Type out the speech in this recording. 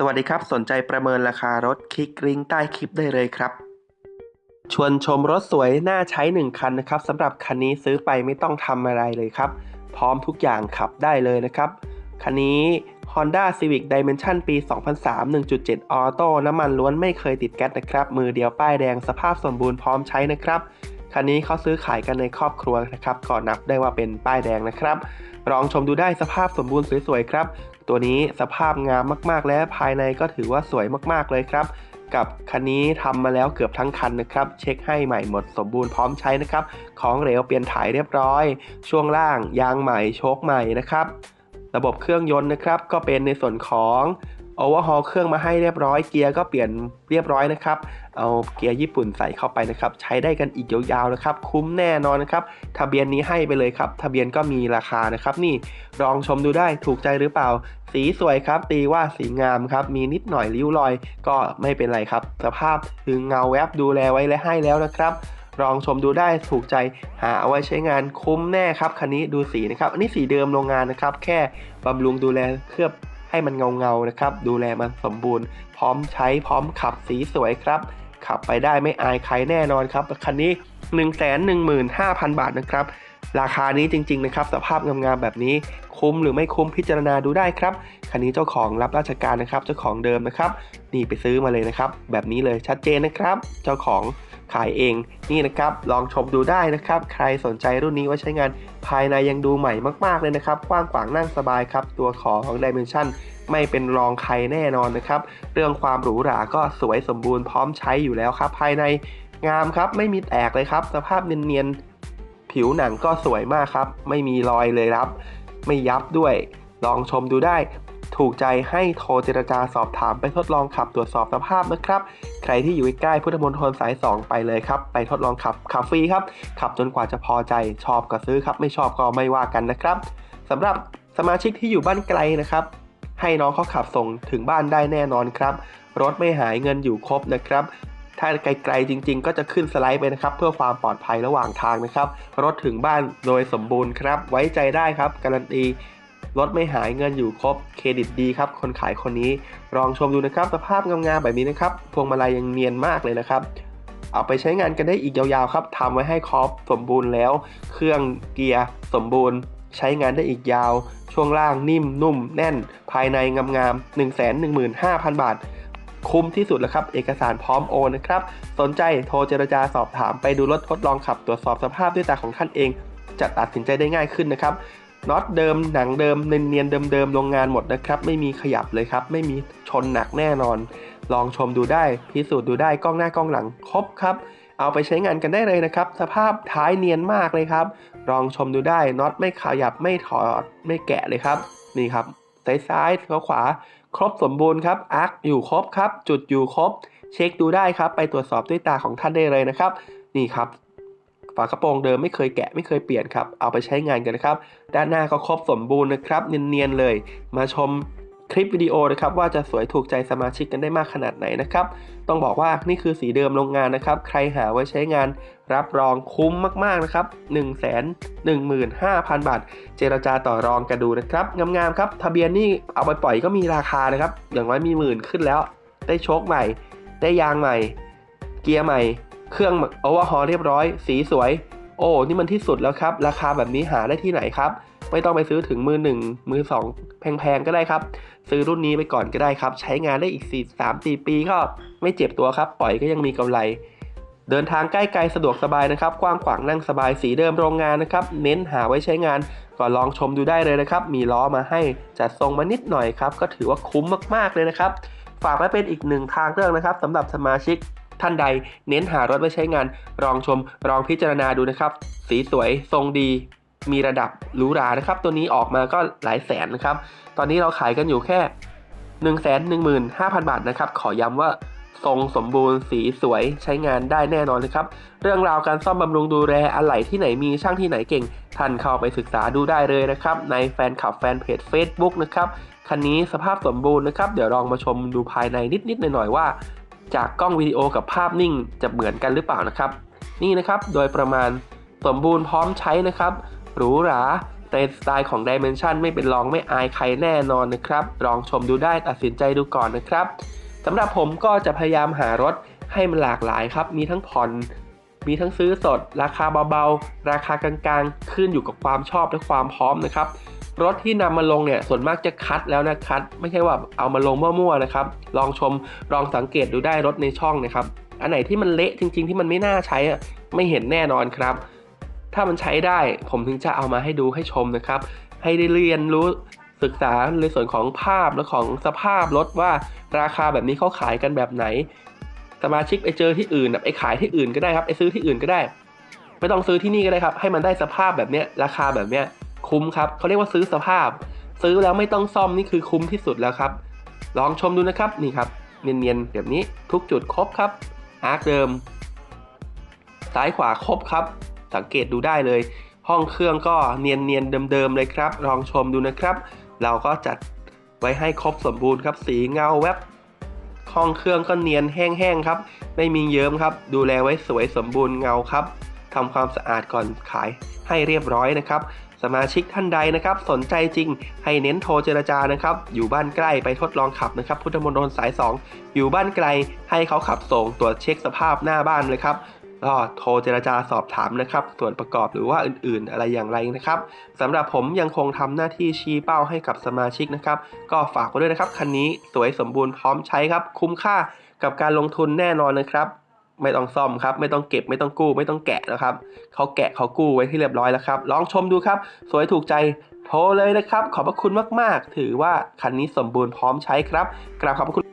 สวัสดีครับ สนใจประเมินราคารถคลิกลิงก์ใต้คลิปได้เลยครับ ชวนชมรถสวยน่าใช้ 1 คันนะครับสำหรับคันนี้ซื้อไปไม่ต้องทำอะไรเลยครับ พร้อมทุกอย่างขับได้เลยนะครับ คันนี้ Honda Civic Dimension ปี 2003 1.7ออโต้น้ำมันล้วนไม่เคยติดแก๊สนะครับ มือเดียวป้ายแดงสภาพสมบูรณ์พร้อมใช้นะครับ คันนี้เขาซื้อขายกันในครอบครัวนะครับก็นับได้ว่าเป็นป้ายแดงนะครับ ลองชมดูได้สภาพสมบูรณ์สวยๆครับ ตัวนี้สภาพงามมากๆ และภายในก็ถือว่าสวยมากๆเลยครับ กับคันนี้ทำมาแล้วเกือบทั้งคันนะครับ เช็คให้ใหม่หมดสมบูรณ์พร้อมใช้นะครับ ของเหลวเปลี่ยนถ่ายเรียบร้อย ช่วงล่างยางใหม่โชคใหม่นะครับ ระบบเครื่องยนต์นะครับ ก็เป็นในส่วนของ โอเวอร์ฮอลเครื่องมาให้เรียบร้อยเกียร์ก็เปลี่ยนเรียบร้อยนะครับ เอาเกียร์ญี่ปุ่นใส่เข้าไปนะครับ ใช้ได้กันอีกยาวๆนะครับ คุ้มแน่นอนนะครับ ทะเบียนนี้ให้ไปเลยครับ ทะเบียนก็มีราคานะครับ นี่ลองชมดูได้ถูกใจหรือเปล่า สีสวยครับ ตีว่าสีงามครับ มีนิดหน่อยริ้วรอย ก็ไม่เป็นไรครับ สภาพถึงเงาแวบดูแลไว้และให้แล้วนะครับลองชมดูได้ถูกใจหาเอาไว้ใช้งานคุ้มแน่ครับคันนี้ดูสีนะครับอันนี้สีเดิมโรงงานนะครับ แค่บำรุงดูแลเคลือบ ให้มันเงาเงาๆนะครับ ดูแลมันสมบูรณ์ พร้อมใช้พร้อมขับสีสวยครับ ขับไปได้ไม่อายใครแน่นอนครับ คันนี้ 1 1 5 0 0 0 บาทนะครับ ราคานี้จริง ๆ นะครับ สภาพงามๆแบบนี้คุ้มหรือไม่คุ้มพิจารณาดูได้ครับ คันนี้เจ้าของรับราชการนะครับ เจ้าของเดิมนะครับ นี่ไปซื้อมาเลยนะครับ แบบนี้เลยชัดเจนนะครับ เจ้าของ ขายเองนี่นะครับ ลองชมดูได้นะครับ ใครสนใจรุ่นนี้ว่าใช้งานภายในยังดูใหม่มากๆเลยนะครับ กว้างขวางนั่งสบายครับ ตัวของ Dimension ไม่เป็นรองใครแน่นอนนะครับ เรื่องความหรูหราก็สวยสมบูรณ์พร้อมใช้อยู่แล้วครับ ภายในงามครับ ไม่มีแตกเลยครับ สภาพเนียนๆ ผิวหนังก็สวยมากครับ ไม่มีรอยเลยครับ ไม่ยับด้วย ลองชมดูได้ ถูกใจให้โทรเจรจาสอบถามไปทดลองขับตรวจสอบสภาพนะครับ ใครที่อยู่ใกล้พุทธมณฑลสาย 2 ไปเลยครับ ไปทดลองขับขับฟรีครับ ขับจนกว่าจะพอใจชอบก็ซื้อครับ ไม่ชอบก็ไม่ว่ากันนะครับสำหรับสมาชิกที่อยู่บ้านไกลนะครับ ให้น้องเขาขับส่งถึงบ้านได้แน่นอนครับ รถไม่หายเงินอยู่ครบนะครับถ้าไกลๆจริงๆ ก็จะขึ้นสไลด์ไปนะครับ เพื่อความปลอดภัยระหว่างทางนะครับ รถถึงบ้านโดยสมบูรณ์ครับ ไว้ใจได้ครับ การันตี รถไม่หายเงินอยู่ครบเครดิตดีครับ คนขายคนนี้ลองชมดูนะครับ สภาพงามๆแบบนี้นะครับ พวงมาลัยยังเนียนมากเลยนะครับ เอาไปใช้งานกันได้อีกยาวๆครับทำไว้ให้ครบสมบูรณ์แล้ว เครื่องเกียร์สมบูรณ์ ใช้งานได้อีกยาว ช่วงล่างนิ่มนุ่ม แน่น ภายในงามๆ1 1 5 0 0 0 บาทคุ้มที่สุดแล้วครับ เอกสารพร้อมโอนนะครับ สนใจโทรเจรจาสอบถามไปดูรถทดลองขับ ตรวจสอบสภาพด้วยตาของท่านเอง จะตัดสินใจได้ง่ายขึ้นนะครับ น็อตเดิมหนังเดิมเนียนๆเดิมๆโรงงานหมดนะครับ ไม่มีขยับเลยครับ ไม่มีชนหนักแน่นอน ลองชมดูได้ พิสูจน์ดูได้กล้องหน้ากล้องหลังครบครับเอาไปใช้งานกันได้เลยนะครับ สภาพท้ายเนียนมากเลยครับ ลองชมดูได้น็อตไม่ขยับไม่ถอดไม่แกะเลยครับ นี่ครับซ้ายซ้ายขวาขวา ครบสมบูรณ์ครับอาร์คอยู่ครบครับ จุดอยู่ครบ เช็คดูได้ครับ ไปตรวจสอบด้วยตาของท่านได้เลยนะครับ นี่ครับ ฝากระโปรงเดิมไม่เคยแกะไม่เคยเปลี่ยนครับ เอาไปใช้งานกันนะครับ ด้านหน้าก็ครบสมบูรณ์นะครับ เนียนๆเลย มาชมคลิปวิดีโอนะครับว่าจะสวยถูกใจสมาชิกกันได้มากขนาดไหนนะครับ ต้องบอกว่านี่คือสีเดิมโรงงานนะครับ ใครหาไว้ใช้งานรับรองคุ้มมากๆนะครับ 1 1 5 0 0 0 บาท เจรจาต่อรองกันดูนะครับงามๆครับ ทะเบียนนี่เอาไปปล่อยก็มีราคานะครับ อย่างน้อยมีหมื่นขึ้นแล้ว ได้โชคใหม่ ได้ยางใหม่ เกียร์ใหม่ เครื่องโอเวอร์ฮอลเรียบร้อย สีสวย โอ้นี่มันที่สุดแล้วครับ ราคาแบบนี้หาได้ที่ไหนครับ ไม่ต้องไปซื้อถึงมือหนึ่งมือสองแพงๆ ก็ได้ครับ ซื้อรุ่นนี้ไปก่อนก็ได้ครับ ใช้งานได้อีก 4 3 4 ปีก็ไม่เจ็บตัวครับ ปล่อยก็ยังมีกำไร เดินทางใกล้ไกลสะดวกสบายนะครับ กว้างขวางนั่งสบายสีเดิมโรงงานนะครับ เน้นหาไว้ใช้งานก็ลองชมดูได้เลยนะครับ มีล้อมาให้จัดทรงมานิดหน่อยครับ ก็ถือว่าคุ้มมากๆเลยนะครับ ฝากไว้เป็นอีกหนึ่งทางเลือกนะครับสำหรับสมาชิก ท่านใดเน้นหารถไว้ใช้งานลองชมลองพิจารณาดูนะครับ สีสวยทรงดีมีระดับหรูหรานะครับ ตัวนี้ออกมาก็หลายแสนนะครับ ตอนนี้เราขายกันอยู่แค่ 1 1 5 0 0 0 บาทนะครับ ขอย้ำว่าทรงสมบูรณ์สีสวยใช้งานได้แน่นอนเลยครับ เรื่องราวการซ่อมบำรุงดูแลอะไหล่ที่ไหนมีช่างที่ไหนเก่ง ท่านเข้าไปศึกษาดูได้เลยนะครับ ในแฟนคลับแฟนเพจ Facebook นะครับ คันนี้สภาพสมบูรณ์นะครับ เดี๋ยวลองมาชมดูภายในนิดๆหน่อยๆว่า จากกล้องวิดีโอกับภาพนิ่งจะเหมือนกันหรือเปล่านะครับ นี่นะครับโดยประมาณสมบูรณ์พร้อมใช้นะครับ หรูหราในสไตล์ของ Dimension ไม่เป็นรองไม่อายใครแน่นอนนะครับ ลองชมดูได้ตัดสินใจดูก่อนนะครับสำหรับผมก็จะพยายามหารถให้มันหลากหลายครับ มีทั้งผ่อนมีทั้งซื้อสด ราคาเบาๆ ราคากลางๆ ขึ้นอยู่กับความชอบและความพร้อมนะครับ รถที่นำมาลงเนี่ยส่วนมากจะคัดแล้วนะคัด ไม่ใช่ว่าเอามาลงมั่วๆนะครับ ลองชมลองสังเกตดูได้รถในช่องนะครับ อันไหนที่มันเละจริง ๆ ที่มันไม่น่าใช้อะไม่เห็นแน่นอนครับ ถ้ามันใช้ได้ผมถึงจะเอามาให้ดูให้ชมนะครับ ให้ได้เรียนรู้ศึกษาในส่วนของภาพและของสภาพรถว่าราคาแบบนี้เขาขายกันแบบไหน สมาชิกไปเจอที่อื่นแบบไปขายที่อื่นก็ได้ครับไปซื้อที่อื่นก็ได้ ไม่ต้องซื้อที่นี่ก็ได้ครับ ให้มันได้สภาพแบบนี้ราคาแบบนี้ คุ้มครับเขาเรียกว่าซื้อสภาพ ซื้อแล้วไม่ต้องซ่อมนี่คือคุ้มที่สุดแล้วครับ ลองชมดูนะครับนี่ครับเนียนๆแบบนี้ทุกจุดครบครับอาร์คเดิม ซ้ายขวาครบครับ สังเกตดูได้เลย ห้องเครื่องก็เนียนๆเดิมๆเลยครับ ลองชมดูนะครับ เราก็จัดไว้ให้ครบสมบูรณ์ครับ สีเงาแวบห้องเครื่องก็เนียนแห้งๆครับ ไม่มีเยิ้มครับ ดูแลไว้สวยสมบูรณ์เงาครับทำความสะอาดก่อนขายให้เรียบร้อยนะครับ สมาชิกท่านใดนะครับสนใจจริงให้เน้นโทรเจรจานะครับ อยู่บ้านใกล้ไปทดลองขับนะครับพุทธมณฑลสาย 2 อยู่บ้านไกลให้เขาขับส่งตรวจเช็คสภาพหน้าบ้านเลยครับก็โทรเจรจาสอบถามนะครับ ส่วนประกอบหรือว่าอื่นๆ อะไรอย่างไรนะครับสำหรับผมยังคงทำหน้าที่ชี้เป้าให้กับสมาชิกนะครับ ก็ฝากไว้ด้วยนะครับ คันนี้สวยสมบูรณ์พร้อมใช้ครับ คุ้มค่ากับการลงทุนแน่นอนนะครับ ไม่ต้องซ่อมครับ ไม่ต้องเก็บไม่ต้องกู้ ไม่ต้องแกะนะครับเขาแกะเขากู้ไว้ที่เรียบร้อยแล้วครับ ลองชมดูครับ สวยถูกใจโทรเลยนะครับ ขอบพระคุณมาก ๆ ถือว่าคันนี้สมบูรณ์พร้อมใช้ครับกราบขอบพระคุณ